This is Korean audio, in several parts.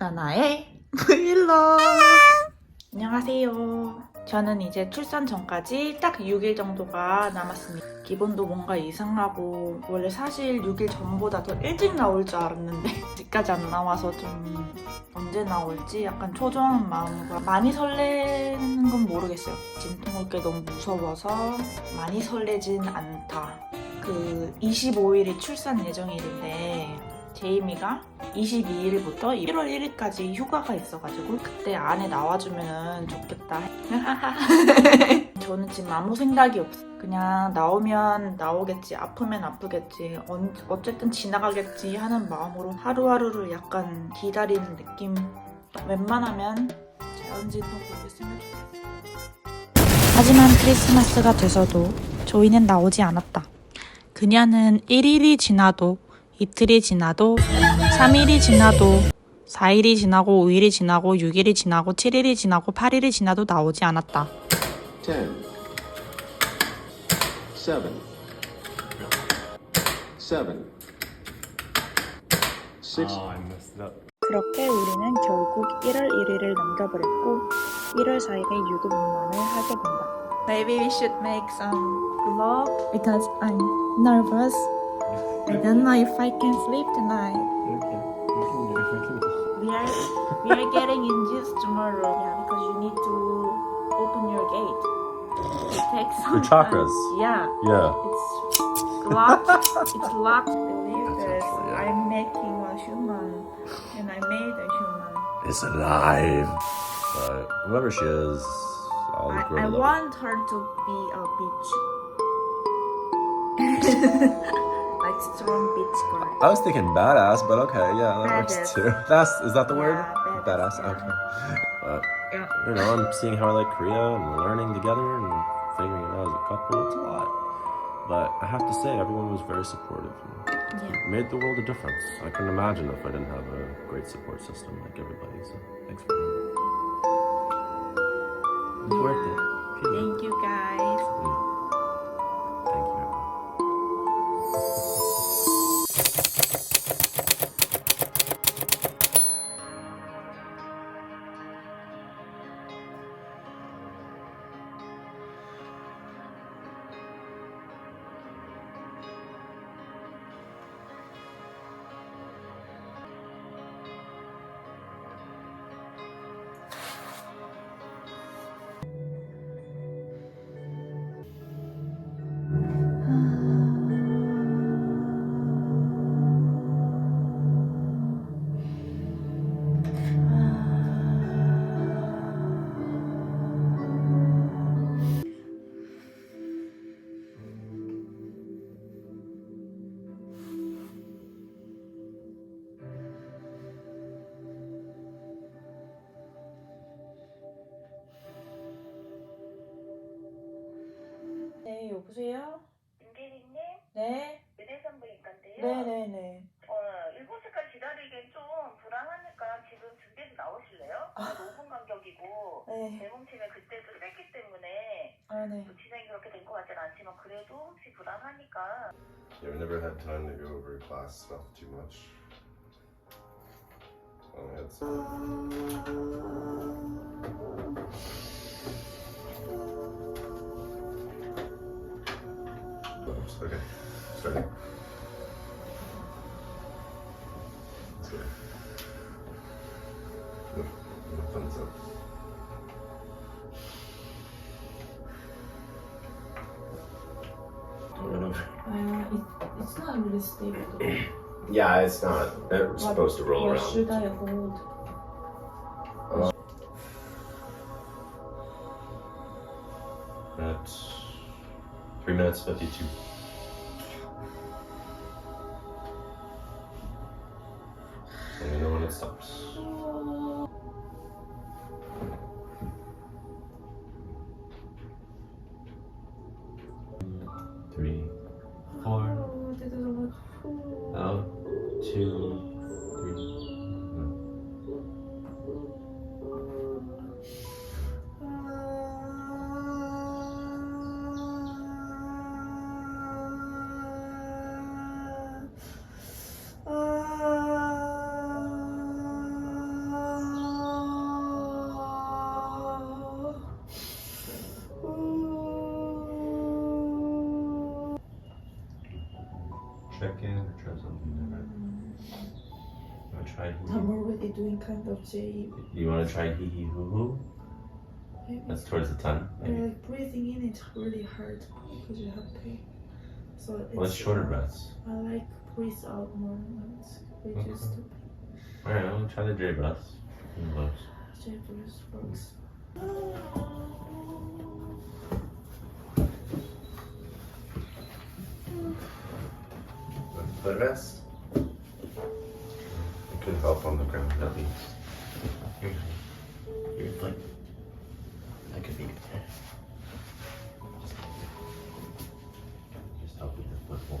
나나의 브이로그 안녕하세요. 저는 이제 출산 전까지 딱 6일 정도가 남았습니다. 기본도 뭔가 이상하고 원래 사실 6일 전보다 더 일찍 나올 줄 알았는데 아직까지 안 나와서 좀 언제 나올지 약간 초조한 마음과 많이 설레는 건 모르겠어요. 진통 올게 너무 무서워서 많이 설레진 않다. 그 25일이 출산 예정일인데 제이미가 22일부터 1월 1일까지 휴가가 있어가지고 그때 안에 나와주면 좋겠다. 저는 지금 아무 생각이 없어. 그냥 나오면 나오겠지, 아프면 아프겠지, 언- 어쨌든 지나가겠지 하는 마음으로 하루하루를 약간 기다리는 느낌. 웬만하면 자연진동 보겠으면 좋겠어. 하지만 크리스마스가 돼서도 조이는 나오지 않았다. 그녀는 1일이 지나도 이틀이 지나도 3일이 지나도 4일이 지나고 5일이 지나고 6일이 지나고 7일이 지나고 8일이 지나도 나오지 않았다. 10 7 7 6 Oh, I messed it up. 그렇게 우리는 결국 1월 1일을 넘겨버렸고 1월 4일에 유급문란을 하게 된다. Maybe we should make some vlog because I'm nervous. I don't know if I can sleep tonight. Okay. We can do it. We can do it. We are we are getting induced tomorrow. Yeah, because you need to open your gate. It takes some Your chakras. Time. Yeah, Yeah. it's locked. it's locked. Believe this. actually, yeah. I'm making a human, and I made a human. It's alive. But whoever she is, I'll I, grow I to love want her to be a bitch. like strong bitch girl. I was thinking badass, but okay, yeah, that Badass. works too. That's is that the word? Yeah, Badass. badass, yeah. Okay. But Yeah. you know, I'm seeing how I like Korea and we're learning together and figuring it out as a couple. It's a lot. But I have to say, everyone was very supportive. and Yeah. Made the world a difference. I couldn't imagine if I didn't have a great support system like everybody. So thanks for that. It's worth it. Thank you guys. Mm. Thank you. everyone. 네, 여보세요? 임대리님, 네, 의대산부인과인데요. 네네네. 어, 7시까지 기다리기엔 좀 불안하니까 지금 준비해서 나오실래요? 아. 5분 간격이고 네, 대뭉치면 그때도 뺐기 때문에 아, 네. 또 진행이 그렇게 될것 같진 않지만 그래도 혹시 불안하니까 Yeah, we never had time to go over class stuff too much. Only had some. Oops, okay, starting. Let's. No, no thumbs up. Whatever. Uh, it, it's not really stable. Yeah, it's not. It's supposed to roll What around. should I hold? At three minutes fifty-two. And know when it stops. Check in or try something different? You wanna try hee I'm already doing kind of J. You wanna try hee hee hoo hoo? That's towards the tongue. Maybe. like breathing in it's really hard because you have pain. So it's, Well, let's shorter uh, breaths. I like breathe out more. It's reduce Okay. the pain. Alright, I'll try the J breaths. J breath works. the rest. I could help on the ground at least. You're, you're like, I could be your dad. Just helping her with both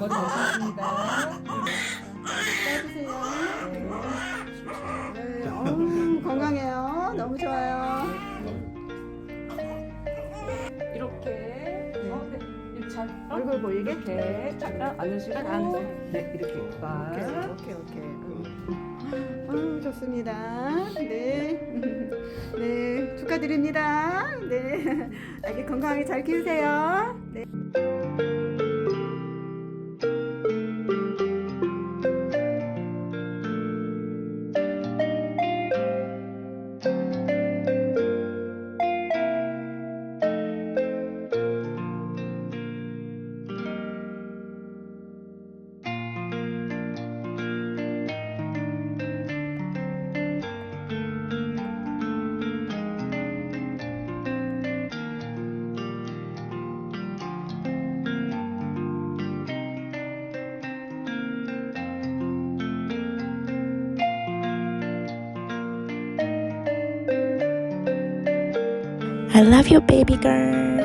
머리 감사합니다. 따주세요. 네. 네. 어우, 건강해요. 너무 좋아요. 이렇게 어, 네. 잘 얼굴 보이게? 이렇게 잠깐 앉으시고 네 이렇게 꽉 오케이, 오케이, 오케이. 음. 아우, 좋습니다. 네. 네, 축하드립니다. 네. 아기 건강하게 잘 키우세요. 네. I love you, baby girl.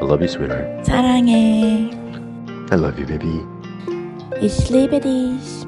I love you, sweetheart. 사랑해. I love you, baby. Ich liebe dich.